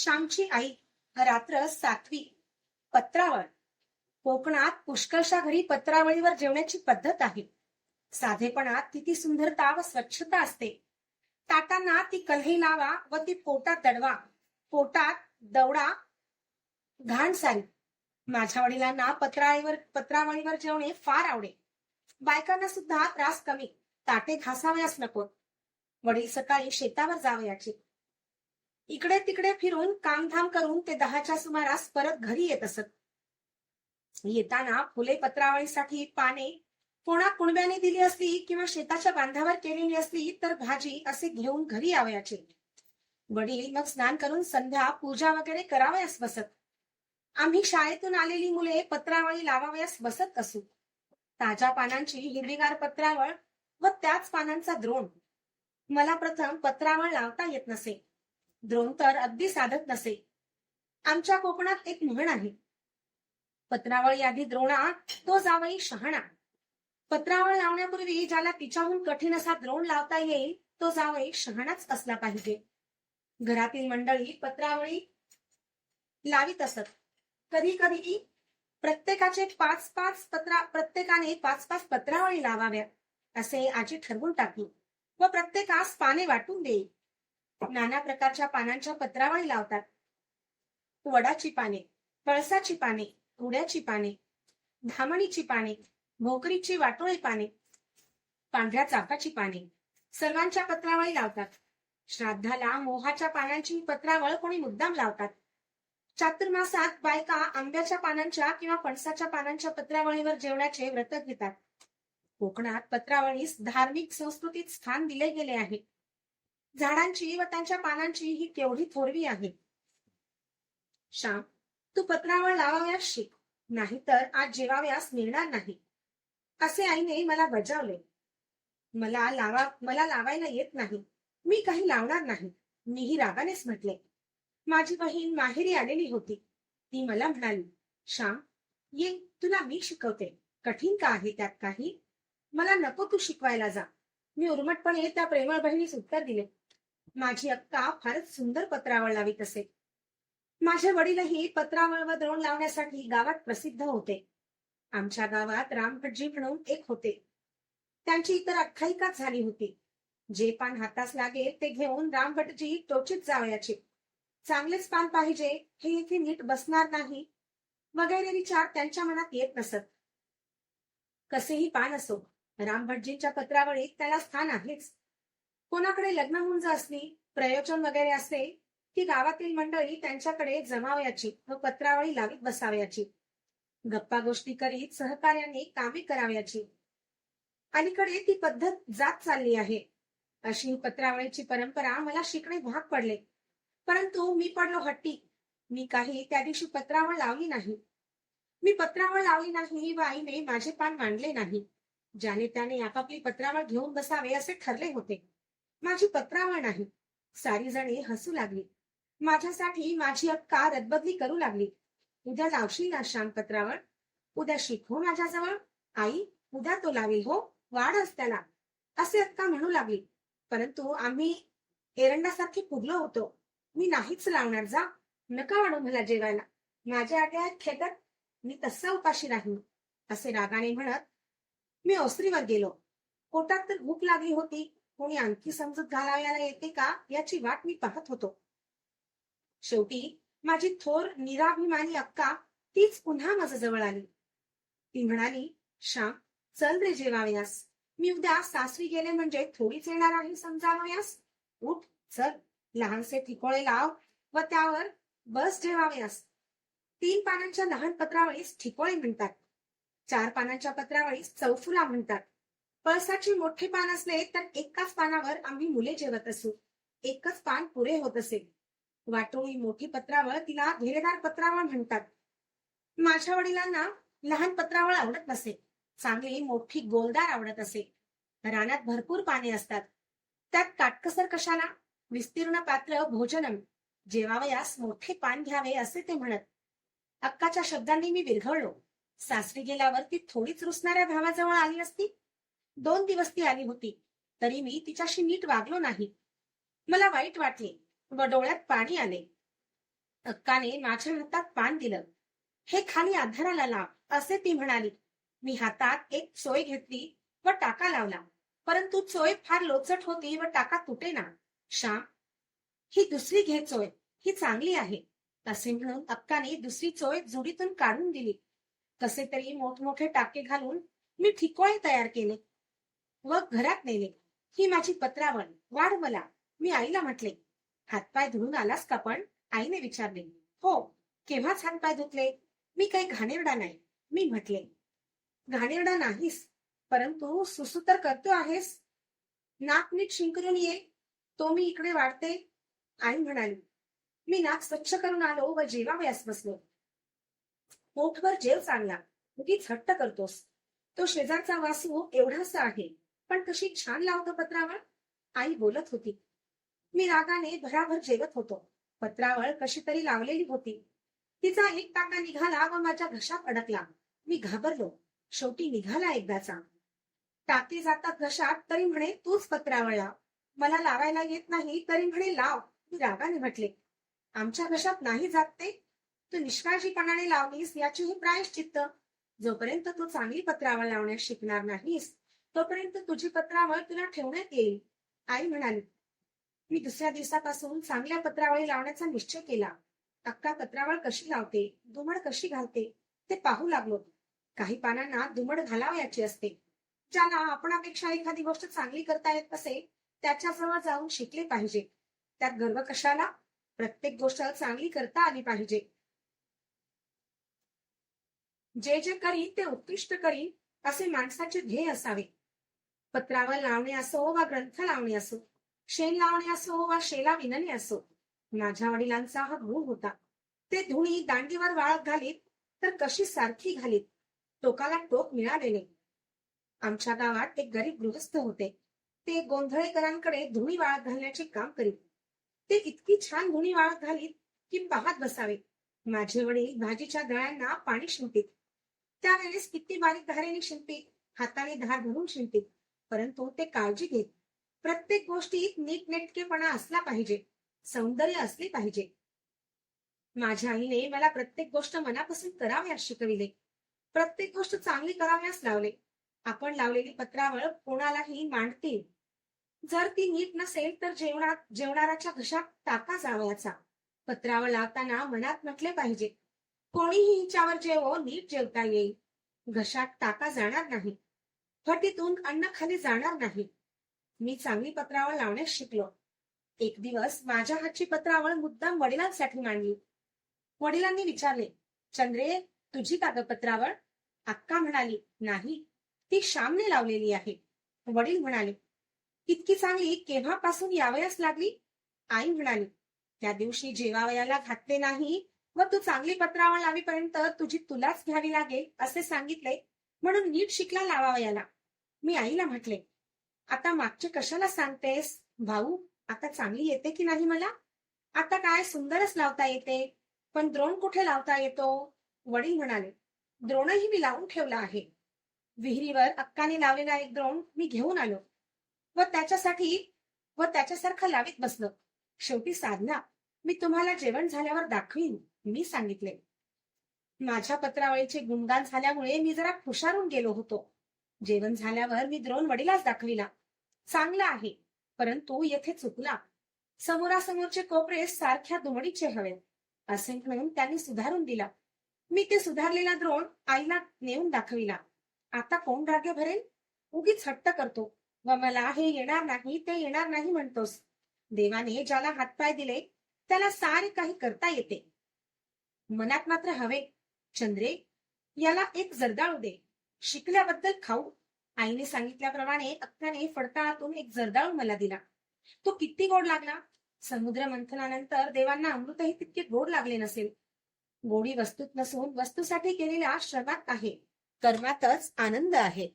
श्यामची आई रात्र सातवी. पत्रावळ. कोकणात पुष्कळशा घरी पत्रावळीवर जेवण्याची पद्धत आहे. साधेपणात किती सुंदरता व स्वच्छता असते. ताटांना ती कल्ही लावा व ती पोटात दडवा. पोटात दवडा घाण सारी. माझ्या वडिलांना पत्रावळीवर पत्रावळीवर जेवणे फार आवडे. बायकांना सुद्धा त्रास कमी. ताटे घासावयास नको. वडील सकाळी शेतावर जावयाचे. इकडे तिकडे फिरून कामधाम करून ते दहाच्या सुमारास परत घरी येत असत. येताना फुले पत्रावळीसाठी पाने कोणा कुणब्याने दिली असली किंवा शेताच्या बांधावर केलेली असली तर भाजी असे घेऊन घरी यावयाचे. वडील मग स्नान करून संध्या पूजा वगैरे करावयास बसत. आम्ही शाळेतून आलेली मुले पत्रावळी लावावयास बसत असू. ताज्या पानांची हिरवीगार पत्रावळ व त्याच पानांचा द्रोण. मला प्रथम पत्रावळ लावता येत नसे. द्रोण तर अगदी साधत नसे. आमच्या कोकणात एक म्हण आहे. पत्रावळ यादी द्रोणा तो जावई शहाणा. पत्रावळ लावण्यापूर्वी ज्याला तिच्याहून कठीण असा द्रोण लावता येईल तो जावई शहाणाच असला पाहिजे. घरातील मंडळी पत्रावळी लावित असत. कधी कधी प्रत्येकाचे पाच पाच पत्रा प्रत्येकाने पाच पाच पत्रावळी लावाव्या असे आजी ठरवून टाकली. व प्रत्येकास पाने वाटून देई नाना प्रकारच्या पानांच्या पत्रावळी लावतात. वडाची पाने पळसाची पाने उड्याची पाने धामणीची पाने भोकरीची वाटोळी पाने पांढऱ्या चाकाची पाने सर्वांच्या पत्रावळी लावतात. श्राद्धाला मोहाच्या पानांची पत्रावळ कोणी मुद्दाम लावतात? चातुर्मासात बायका आंब्याच्या पानांच्या किंवा पणसाच्या पानांच्या पत्रावळीवर जेवणाचे व्रत घेतात. कोकणात पत्रावळीस धार्मिक संस्कृतीत स्थान दिले गेले आहे. झाडांची व त्यांच्या पानांची ही केवढी थोरवी आहे. श्याम तू पत्रावळ लावाव्यास शिक नाहीतर आज जेवाव्यास मिळणार नाही. असे आईने मला बजावले. मला लावा मला लावायला येत नाही. मी काही लावणार नाही. मीही रागानेच म्हटले. माझी बहीण माहेरी आलेली होती. ती मला म्हणाली श्याम ये तुला मी शिकवते. कठीण का आहे त्यात काही? मला नको तू शिकवायला जा. मी उर्मटपणे त्या प्रेमळ बहिणीस उत्तर दिले. माझी अक्का फारच सुंदर पत्रावळ लावीत असे. माझे वडीलही पत्रावळ व द्रोण लावण्यासाठी गावात प्रसिद्ध होते. आमच्या गावात रामभटजी म्हणून एक होते. त्यांची इतर आख्यायिकाच झाली होती. जे पान हातास लागेल ते घेऊन रामभटजी टोचीत जावयाचे. चांगलेच पान पाहिजे हे इथे नीट बसणार नाही. वगैरे विचार त्यांच्या मनात येत नसत. कसेही पान असो रामभटजींच्या पत्रावळीत त्याला स्थान आहेच. कोणाकडे लग्न होऊन जा असली प्रयोजन वगैरे असले की गावातील मंडळी त्यांच्याकडे जमावयाची व पत्रावळी लावीत बसावयाची. गप्पा गोष्टी करीत सहकार्याने कामे करावयाची. अलीकडे ती पद्धत जात चालली आहे. अशी पत्रावळीची परंपरा मला शिकणे भाग पडले. परंतु मी पडलो हट्टी. मी काही त्या दिवशी पत्रावळ लावली नाही. मी पत्रावळ लावली नाही व आईने माझे पान मांडले नाही. ज्याने त्याने आपापली पत्रावळ घेऊन बसावे असे ठरले होते. माझी पत्रावळ नाही सारी जणे हसू लागली. माझ्यासाठी माझी अक्का रदबदली करू लागली. उद्या लावशील ना श्याम पत्रावळ उद्या शिकव माझ्याजवळ. आई उद्या तो लावील हो. वाढ त्याला असे अक्का म्हणू लागली. परंतु आम्ही एरंडासारखे फुगलो होतो. मी नाहीच लावणार जा. नका वाढू मला जेवायला. माझ्या आग्या खेटत मी तसा उपाशी राहीन. असे रागाने म्हणत मी ओसरीवर गेलो. पोटात तर भूक लागली होती. हो, कोणी आणखी समजूत घालावयाला येते का? याची वाट मी पाहत होतो. शेवटी माझी थोर निराभिमानी अक्का तीच पुन्हा माझ्या जवळ आली. ती म्हणाली श्याम चल रे जेवावयास. मी उद्या सासरी गेले म्हणजे थोडीच येणार आहे समजावयास. उठ चल. लहानसे ठिकोळे लाव व त्यावर बस जेवावयास तीन पानांच्या लहान पत्रावळीस ठिकोळे म्हणतात. चार पानांच्या पत्रावळीस चौफुला म्हणतात. पळसाचे मोठे पान असले तर एकाच पानावर आम्ही मुले जेवत असू. एकच पान पुरे होत असे. वाटोळी मोठी पत्रावळ तिला घेरेदार पत्रावळ म्हणतात. माझ्या वडिलांना लहान पत्रावळ आवडत नसे. चांगली मोठी गोलदार आवडत असे. रानात भरपूर पाने असतात. त्यात काटकसर कशाला? विस्तीर्ण पात्र भोजनम. जेवावयास मोठे पान घ्यावे असे ते म्हणत. अक्काच्या शब्दांनी मी विरघळलो. सासरी गेल्यावर ती थोडीच रुसणाऱ्या भावाजवळ आली असती. दोन दिवस ती आली होती. तरी मी तिच्याशी नीट वागलो नाही. मला वाईट वाटले व डोळ्यात पाणी आले. अक्काने माझ्या हातात पान दिलं. हे खाली आधाराला लाव असे ती म्हणाली. मी हातात एक चोय घेतली व टाका लावला. परंतु चोय फार लोचट होती व टाका तुटे ना. श्याम ही दुसरी घे चोय ही चांगली आहे. असे म्हणून अक्काने दुसरी चोय जुडीतून काढून दिली. कसे तरी मोठमोठे टाके घालून मी ठिकोळे तयार केले. व घरात नेले. ही माझी पत्रावण. वाढ मला. मी आईला म्हटले हातपाय धुवून आलास का पण? आईने विचारले हो. केव्हाच हातपाय धुतले? मी काही घाणेरडा नाही. मी म्हटले घाणेरडा नाहीस परंतु सुसू तर करतो आहेस. नाक नीट शिंकरून ये तो मी इकडे वाढते. आई म्हणाली मी नाक स्वच्छ करून आलो व जेवावयास बसलो. पोटभर जेव चांगला. उगीच हट्ट करतोस. तो शेजारचा वासू एवढासा आहे. पण कशी छान लावतो पत्रावळ? आई बोलत होती. मी रागाने भराभर जेवत होतो. पत्रावळ कशी तरी लावलेली होती. तिचा एक टाका निघाला व माझ्या घशात अडकला. मी घाबरलो. शेवटी निघाला एकदाचा. टाके जातात घशात तरी म्हणे तूच पत्रावळ. लाव मला लावायला येत नाही तरी म्हणे लाव. मी रागाने म्हटले. आमच्या घशात नाही जात ते? तू निष्काळजीपणाने लावलीस याचीही प्रायश्चित्त. जोपर्यंत तू चांगली पत्रावळ लावण्यास शिकणार नाहीस तोपर्यंत तुझी पत्रावळ तुला ठेवण्यात येईल. आई म्हणाली मी दुसऱ्या दिवसापासून चांगल्या पत्रावळी लावण्याचा निश्चय केला. अक्का पत्रावळ कशी लावते दुमड कशी घालते ते पाहू लागलो. काही पानांना दुमड घालावयाची असते. ज्याला आपणापेक्षा एखादी गोष्ट चांगली करता येत असे त्याच्याजवळ जाऊन शिकले पाहिजे. त्यात गर्व कशाला? प्रत्येक गोष्ट चांगली करता आली पाहिजे. जे जे करी ते उत्कृष्ट करीन असे माणसाचे ध्येय असावे. पत्रावर लावणे असो वा ग्रंथ लावणे असो शेण लावणे असो वा शेला विणणे असो माझ्या वडिलांचा हा गुण होता. ते धुणी दांडीवर वाळत घालीत तर कशी सारखी घालीत? टोकाला टोक मिळालेले. आमच्या गावात एक गरीब गृहस्थ होते. ते गोंधळेकरांकडे धुणी वाळत घालण्याचे काम करीत. ते इतकी छान धुणी वाळत घालीत की पाहत बसावे. माझे वडील भाजीच्या दळ्यांना पाणी शिंपीत. त्यावेळेस किती बारीक धारेने शिंपीत हाताने धार भरून शिंपीत. परंतु ते काळजी घेत. प्रत्येक गोष्टीत नीटनेटकेपणा असला पाहिजे. सौंदर्य असले पाहिजे. माझ्या आईने मला प्रत्येक गोष्ट मनापासून कराव्यास शिकविले. प्रत्येक गोष्ट चांगली कराव्यास लावले. आपण लावलेली पत्रावळ कोणालाही मांडतील. जर ती नीट नसेल तर जेवणात जेवणाराच्या घशात टाका जावयाचा. पत्रावळ लावताना मनात म्हटले पाहिजे. कोणीही हिच्यावर जेवो नीट जेवता येईल. घशात टाका जाणार नाही. फटीतून अन्न खाली जाणार नाही. मी चांगली पत्रावळ लावण्यास शिकलो. एक दिवस माझ्या हातची पत्रावळ मुद्दाम वडिलांसाठी मांडली. वडिलांनी विचारले चंद्रे तुझी कागदपत्रावळ? अक्का म्हणाली नाही ती श्यामने लावलेली आहे. वडील म्हणाले इतकी चांगली केव्हापासून यावयास लागली? आई म्हणाली त्या दिवशी जेवावयाला घातले नाही व तू चांगली पत्रावळ लावीपर्यंत तुझी तुलाच घ्यावी लागेल असे सांगितले. म्हणून नीट शिकला लावावयाला मी आईला म्हटले आता मागचे कशाला सांगतेस? भाऊ आता चांगली येते की नाही मला? आता काय सुंदरच लावता येते. पण द्रोण कुठे लावता येतो? वडील म्हणाले द्रोणही मी लावून ठेवला आहे. विहिरीवर अक्काने लावलेला एक द्रोण मी घेऊन आलो. व त्याच्यासाठी व त्याच्यासारखं लावीत बसलो. शेवटी साधना मी तुम्हाला जेवण झाल्यावर दाखवीन मी सांगितले. माझ्या पत्रावळीचे गुणगान झाल्यामुळे मी जरा खुशारून गेलो होतो. जेवण झाल्यावर मी द्रोण वडिलाच दाखविला. चांगला आहे परंतु येथे चुकला. समोरासमोरचे कोपरे सारख्या दुमडीचे हवेत असे म्हणून त्यांनी सुधारून दिला. मी ते सुधारलेला द्रोण आईला नेऊन दाखविला. आता कोण रागे भरेल? उगीच हट्ट करतो. व मला हे येणार नाही ते येणार नाही म्हणतोस. देवाने ज्याला हातपाय दिले त्याला सारे काही करता येते. मनात मात्र हवे चंद्रे याला एक जर्दाळू दे. शिकल्याबद्दल खाऊ. आईने सांगितल्याप्रमाणे अक्काने फडताळातून एक जर्दाळू मला दिला. तो किती गोड लागला. समुद्र मंथनानंतर देवांना अमृतही तितके गोड लागले नसेल. गोडी वस्तूत नसून वस्तूसाठी केलेल्या श्रमात आहे. कर्मातच आनंद आहे.